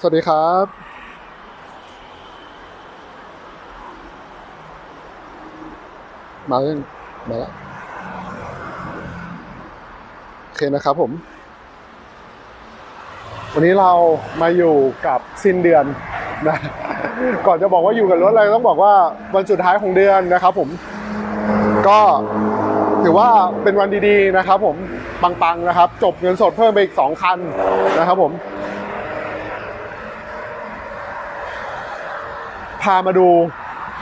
สวัสดีครับมาเล่นมาแล้วโอเคนะครับผม วันนี้เรามาอยู่กับสิ้นเดือนนะก่อนจะบอกว่าอยู่กับรถอะไรต้องบอกว่าวันสุดท้ายของเดือนนะครับผม ก็ถือว่าเป็นวันดีๆนะครับผมปังๆนะครับ จบเงินสดเพิ่มไปอีกสองคันนะครับผมามาดู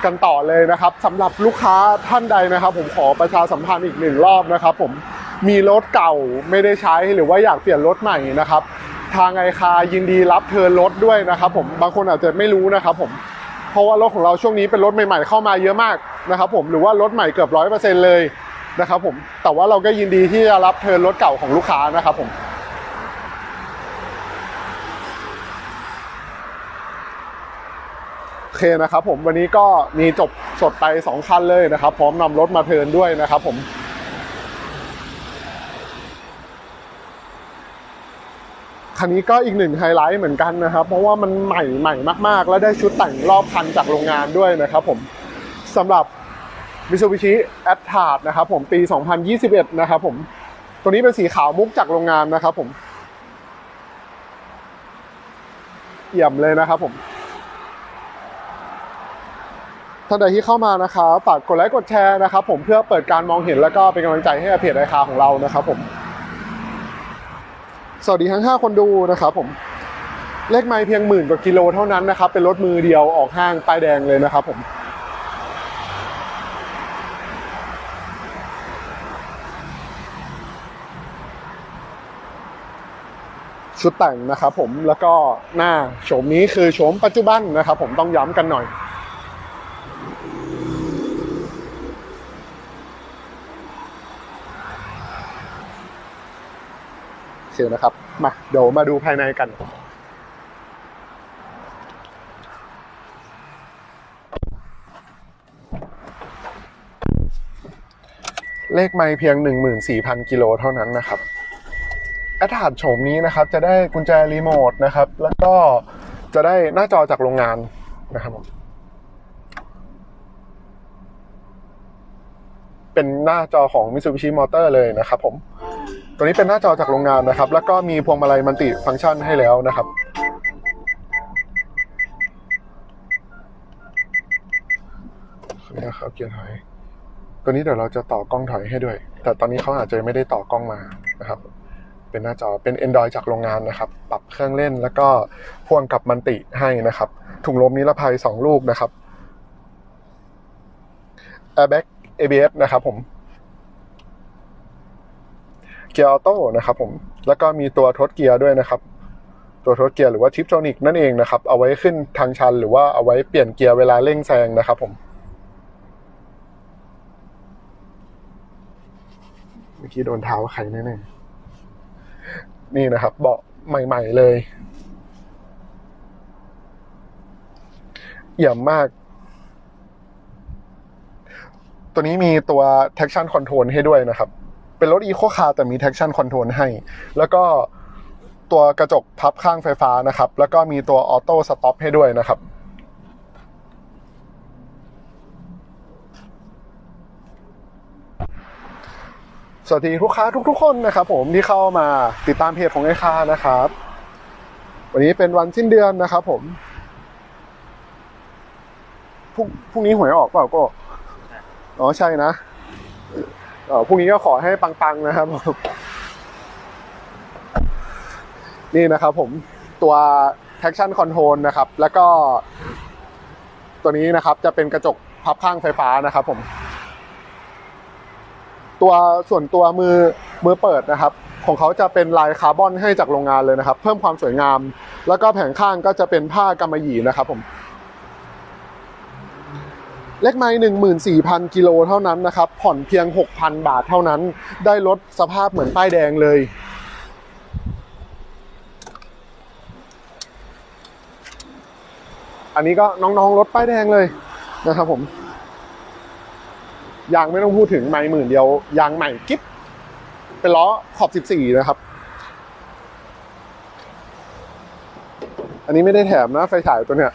กันต่อเลยนะครับสำหรับลูกค้าท่านใดนะครับ ผมขอประชาสัมพันธ์อีกหนึ่งรอบนะครับ ผมมีรถเก่าไม่ได้ใช้หรือว่าอยากเปลี่ยนรถใหม่นะครับ ทางไอคายินดีรับเทิร์นรถด้วยนะครับ ผมบางคนอาจจะไม่รู้นะครับ ผมเพราะว่ารถของเราช่วงนี้เป็นรถใหม่ๆเข้ามาเยอะมากนะครับ ผมหรือว่ารถใหม่เกือบร้อยเปอร์เซ็นต์เลยนะครับ ผมแต่ว่าเราก็ยินดีที่จะรับเทิร์นรถเก่าของลูกค้านะครับ ผม โอ เคนะครับผมวันนี้ก็มีจบสดไป 2 คันเลยนะครับ พร้อมนำรถมาเทินด้วยนะครับผมคันนี้ก็อีกหนึ่งไฮไลท์เหมือนกันนะครับ เพราะว่ามันใหม่ใหม่มาก ๆ และได้ชุดแต่งรอบคันจากโรงงานด้วยนะครับผมสำหรับ Mitsubishi a t t a r d นะครับผมปี 2021 นะครับผมตัวนี้เป็นสีขาวมุกจากโรงงานนะครับผมเอี่ยมเลยนะครับผม ท่านใดที่เข้ามานะครับฝากกดไลค์กดแชร์นะครับ ผมเพื่อเปิดการมองเห็นแล้วก็เป็นกำลังใจให้เพจไอคาของเรานะครับผม สวัสดีทั้ง 5 คนดูนะครับผมเลขไม้เพียงหมื่นกว่ากิโลเท่านั้นนะครับ เป็นรถมือเดียวออกห้างป้ายแดงเลยนะครับผมชุดแต่งนะครับผมแล้วก็หน้าโฉมนี้คือโฉมปัจจุบันนะครับผมต้องย้ำกันหน่อย เคนะครับ มาเดี๋ยวมาดูภายในกัน เลขไม่เพียง 14,000 กิโลเท่านั้นนะครับแอดถาดโฉมนี้นะครับ จะได้กุญแจรีโมทนะครับ แล้วก็จะได้หน้าจอจากโรงงานนะครับผมเป็นหน้าจอของ Mitsubishi Motor เลยนะครับผม ตัวนี้เป็นหน้าจอจากโรงงานนะครับ แล้วก็มีพวงมาลัยมัลติฟังก์ชันให้แล้วนะครับนี่ครับเกียร์ถอยตัวนี้เดี๋ยวเราจะต่อกล้องถอยให้ด้วย แต่ตอนนี้เขาอาจจะไม่ได้ต่อกล้องมานะครับ เป็นหน้าจอเป็น Android จากโรงงานนะครับ ปรับเครื่องเล่นแล้วก็พ่วงกับมันติให้นะครับ ถุงลมนิรภัย 2 ลูกนะครับ Airbag ABS นะครับผม เกียร์ออโต้นะครับผมแล้วก็มีตัวทดเกียร์ด้วยนะครับ ตัวทดเกียร์หรือว่าทิปโทนิกนั่นเองนะครับ เอาไว้ขึ้นทางชัน หรือว่าเอาไว้เปลี่ยนเกียร์เวลาเร่งแซงนะครับผมเมื่อกี้โดนเท้าใครแน่ๆนี่นะครับ เบาะใหม่ ๆ เลยเอี่ยมมาก ตัวนี้มีตัว traction control ให้ด้วยนะครับ เป็นรถ Eco Car แต่มี traction control ให้ แล้วก็ตัวกระจกพับข้างไฟฟ้านะครับ แล้วก็มีตัว auto stop ให้ด้วยนะครับ สวัสดีลูกค้าทุกๆ คนนะครับผมที่เข้ามาติดตามเพจของไอคานะครับ วันนี้เป็นวันสิ้นเดือนนะครับผมพรุ่งพรุ่งนี้หวยออกเปล่าก็ อ๋อใช่นะ พรุ่งนี้ก็ขอให้ปังๆนะครับผมนี่นะครับผมตัว traction control นะครับ แล้วก็ตัวนี้นะครับจะเป็นกระจกพับข้างไฟฟ้านะครับผม ตัวส่วนตัวมือมือเปิดนะครับ ของเขาจะเป็นลายคาร์บอนให้จากโรงงานเลยนะครับ เพิ่มความสวยงาม แล้วก็แผงข้างก็จะเป็นผ้ากำมะหยี่นะครับผม เลขไม้หนึ่งหมื่นสี่พันกิโลเท่านั้นนะครับ ผ่อนเพียงหกพันบาทเท่านั้น ได้รถสภาพเหมือนป้ายแดงเลย อันนี้ก็น้องๆรถป้ายแดงเลยนะครับผมยางไม่ต้องพูดถึงไม่หมื่นเดียวยางใหม่กิ๊บเป็นล้อขอบ 14 นะครับ อันนี้ไม่ได้แถมนะไฟฉายตัวเนี้ย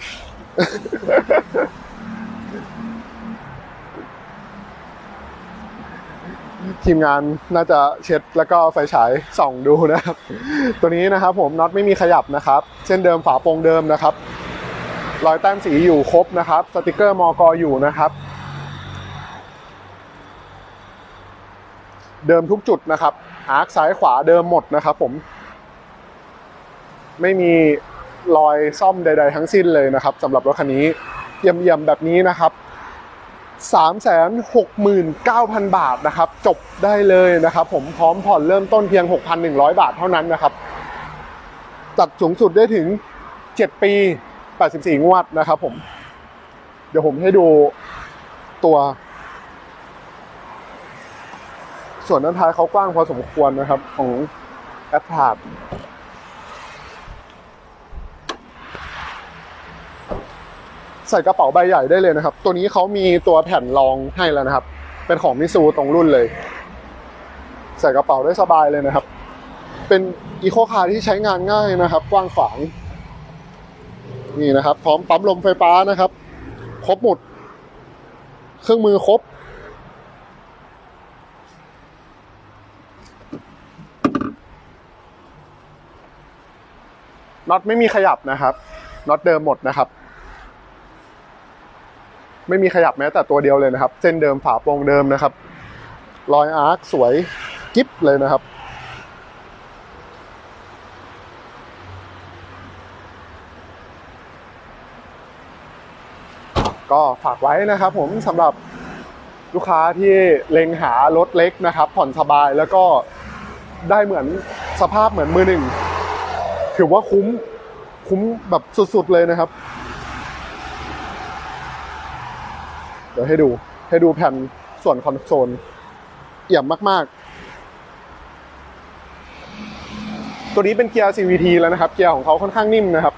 ทีมงานน่าจะเช็ดแล้วก็ไฟฉายส่องดูนะครับ ตัวนี้นะครับผมน็อตไม่มีขยับนะครับ เช่นเดิมฝาโปรงเดิมนะครับ รอยแต้มสีอยู่ครบนะครับ สติกเกอร์มอกอยู่นะครับ เดิมทุกจุดนะครับอาร์คซ้ายขวาเดิมหมดนะครับผม ไม่มีรอยซ่อมใด ๆ ทั้งสิ้นเลยนะครับสำหรับรถคันนี้เยี่ยมๆแบบนี้นะครับ 369,000 บาทนะครับ จบได้เลยนะครับ ผมพร้อมผ่อนเริ่มต้นเพียง 6,100 บาทเท่านั้นนะครับจัดสูงสุดได้ถึง 7 ปี 84 งวดนะครับผม เดี๋ยวผมให้ดูตัว ส่วนด้านท้ายเขากว้างพอสมควรนะครับ ของแอปพาด ใส่กระเป๋าใบใหญ่ได้เลยนะครับ ตัวนี้เขามีตัวแผ่นรองให้แล้วนะครับ เป็นของมิซูตรงรุ่นเลย ใส่กระเป๋าได้สบายเลยนะครับ เป็นอีโคคาร์ที่ใช้งานง่ายนะครับ กว้างขวาง นี่นะครับ พร้อมปั๊มลมไฟฟ้านะครับ ครบหมด เครื่องมือครบน็อตไม่มีขยับนะครับน็อตเดิมหมดนะครับ ไม่มีขยับแม้แต่ตัวเดียวเลยนะครับ เส้นเดิมฝาโปรงเดิมนะครับ รอยอาร์คสวยกิ๊บเลยนะครับก็ฝากไว้นะครับผมสำหรับลูกค้าที่เล็งหารถเล็กนะครับ ผ่อนสบายแล้วก็ได้เหมือนสภาพเหมือนมือหนึ่ง ถือว่าคุ้มคุ้มแบบสุดๆเลยนะครับ เดี๋ยวให้ดูให้ดูแผ่นส่วนคอนโซลเอี่ยมมากๆ ตัวนี้เป็นเกียร์ CVT แล้วนะครับ เกียร์ของเขาค่อนข้างนิ่มนะครับ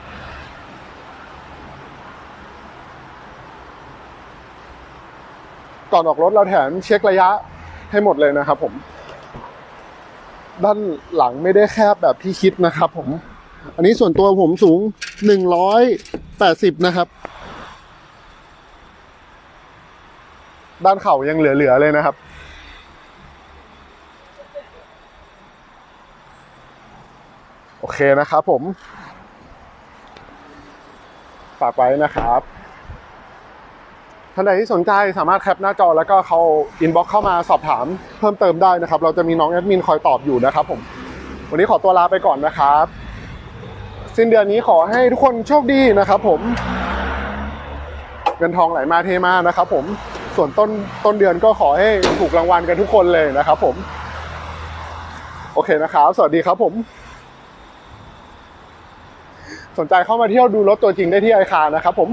ก่อนออกรถเราแถมเช็คระยะให้หมดเลยนะครับผม ด้านหลังไม่ได้แคบแบบที่คิดนะครับผม อันนี้ส่วนตัวผมสูง 180 นะครับ ด้านเข่ายังเหลือๆเลยนะครับ โอเคนะครับผมฝากไว้นะครับท่านใดที่สนใจสามารถแคปหน้าจอแล้วก็เขาอินบ็อกเข้ามาสอบถามเพิ่มเติมได้นะครับ เราจะมีน้องแอดมินคอยตอบอยู่นะครับผม วันนี้ขอตัวลาไปก่อนนะครับ สิ้นเดือนนี้ขอให้ทุกคนโชคดีนะครับผม เงินทองไหลมาเทมานะครับผม ส่วนต้นต้นเดือนก็ขอให้ถูกรางวัลกันทุกคนเลยนะครับผม โอเคนะครับ สวัสดีครับผม สนใจเข้ามาเที่ยวดูรถตัวจริงได้ที่ไอคานะครับผม